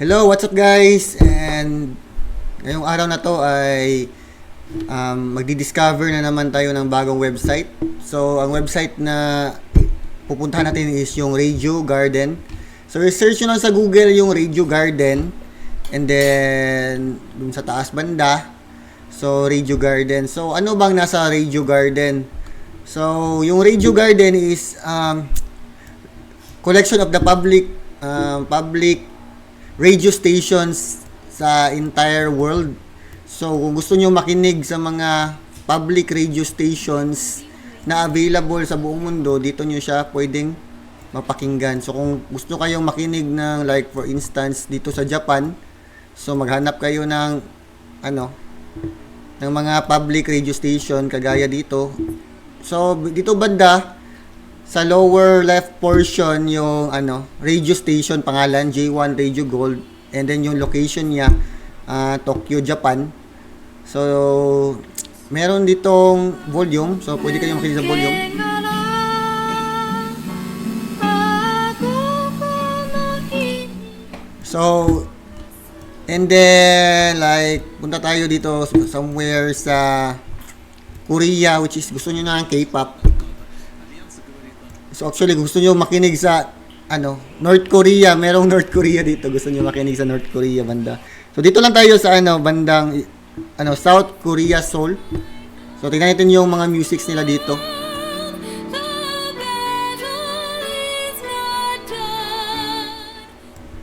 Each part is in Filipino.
Hello, what's up guys? And ngayong araw na to ay um, magdi-discover na naman tayo ng bagong website. So, ang website na pupuntahan natin is yung Radio Garden. So, research nyo lang sa Google yung Radio Garden. And then, dun sa taas banda. So, Radio Garden. So, ano bang nasa Radio Garden? So, yung Radio Garden is um, collection of the public um, public radio stations sa entire world. So, kung gusto nyo makinig sa mga public radio stations na available sa buong mundo, dito nyo siya pwedeng mapakinggan. So, kung gusto kayong makinig ng like for instance dito sa Japan, so maghanap kayo ng ano ng mga public radio station kagaya dito. So, dito banda, sa lower left portion yung ano radio station pangalan J1 Radio Gold. And then yung location niya ah, Tokyo Japan. So meron ditong volume. So pwede kayong makinig sa volume. So and then like punta tayo dito somewhere sa Korea which is gusto niyo na ng K-pop So actually gusto niyo makinig sa ano, North Korea, merong North Korea dito. Gusto niyo makinig sa North Korea banda. So dito lang tayo sa ano, bandang ano, South Korea Seoul. So tingnan natin yung mga musics nila dito.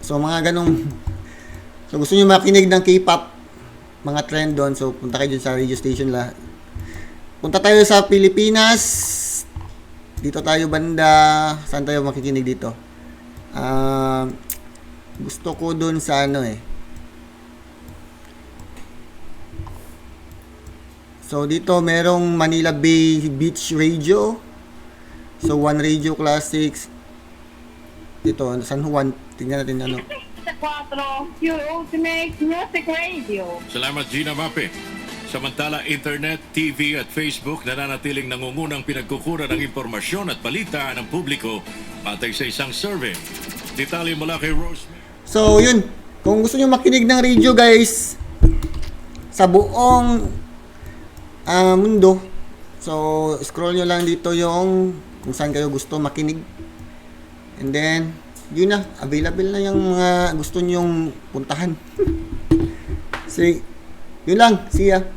So mga ganong So gusto niyo makinig ng K-pop mga trend doon. So punta kayo dun sa radio station la. Punta tayo sa Pilipinas. Dito tayo banda. Saan tayo makikinig dito? Ah, gusto ko doon sa ano eh. So dito merong Manila Bay Beach Radio. So One Radio Classics. Dito San Juan. Tingnan natin ano. 4, your ultimate music radio. Salamat Gina Mape. Samantala, internet, TV at Facebook nananatiling nangungunang pinagkukura ng impormasyon at balita ng publiko patay sa isang survey. Detalye mula kay Rose. So, yun. Kung gusto nyo makinig ng radio, guys, sa buong ah, mundo, so, scroll nyo lang dito yung kung saan kayo gusto makinig. And then, yun na. Available na yung mga gusto nyong puntahan. so, yun lang. See ya.